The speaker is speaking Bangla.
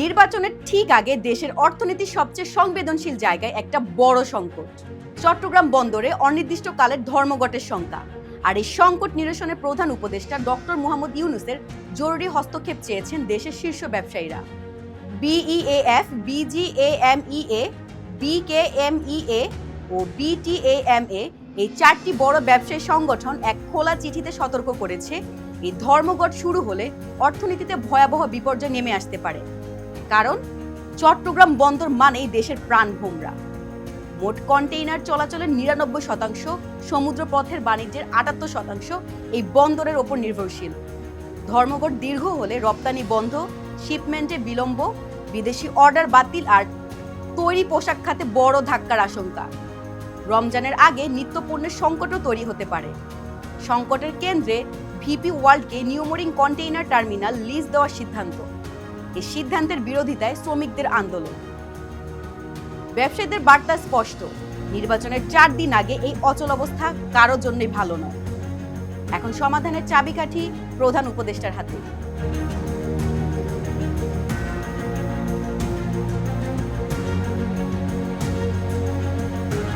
নির্বাচনের ঠিক আগে দেশের অর্থনীতির সবচেয়ে সংবেদনশীল জায়গায় একটা বড় সংকট। চট্টগ্রাম বন্দরে অনির্দিষ্টকালের ধর্মঘটের শঙ্কা। আর এই সংকট নিরসনের প্রধান উপদেষ্টা ডক্টর মোহাম্মদ ইউনুসের জরুরি হস্তক্ষেপ চেয়েছেন দেশের শীর্ষ ব্যবসায়ীরা। বিইএএফ, বিজিএএমইএ, বিকেএমইএ ও বিটিএএমএ এই চারটি বড় ব্যবসায়ী সংগঠন এক খোলা চিঠিতে সতর্ক করেছে, এই ধর্মঘট শুরু হলে অর্থনীতিতে ভয়াবহ বিপর্যয় নেমে আসতে পারে। কারণ চট্টগ্রাম বন্দর মানেই দেশের প্রাণভোমরা মোট কন্টেইনার চলাচলের নিরানব্বই শতাংশ, সমুদ্রপথের বাণিজ্যের আটাত্তর শতাংশ এই বন্দরের ওপর নির্ভরশীল। ধর্মঘট দীর্ঘ হলে রপ্তানি বন্ধ শিপমেন্টে বিলম্ব, বিদেশি অর্ডার বাতিল আর তৈরি পোশাক খাতে বড় ধাক্কার আশঙ্কা। রমজানের আগে নিত্যপণ্যের সংকটও তৈরি হতে পারে। সংকটের কেন্দ্রে VP ওয়ার্ল্ডকে New Mooring container terminal lease দেওয়ার সিদ্ধান্ত। এই সিদ্ধান্তের বিরোধিতায় শ্রমিকদের আন্দোলন। ব্যবসায়ীদের বার্তা স্পষ্ট, নির্বাচনের চার দিন আগে এই অচল অবস্থা কারোর জন্যই ভালো নয়। এখন সমাধানের চাবিকাঠি প্রধান উপদেষ্টার হাতে।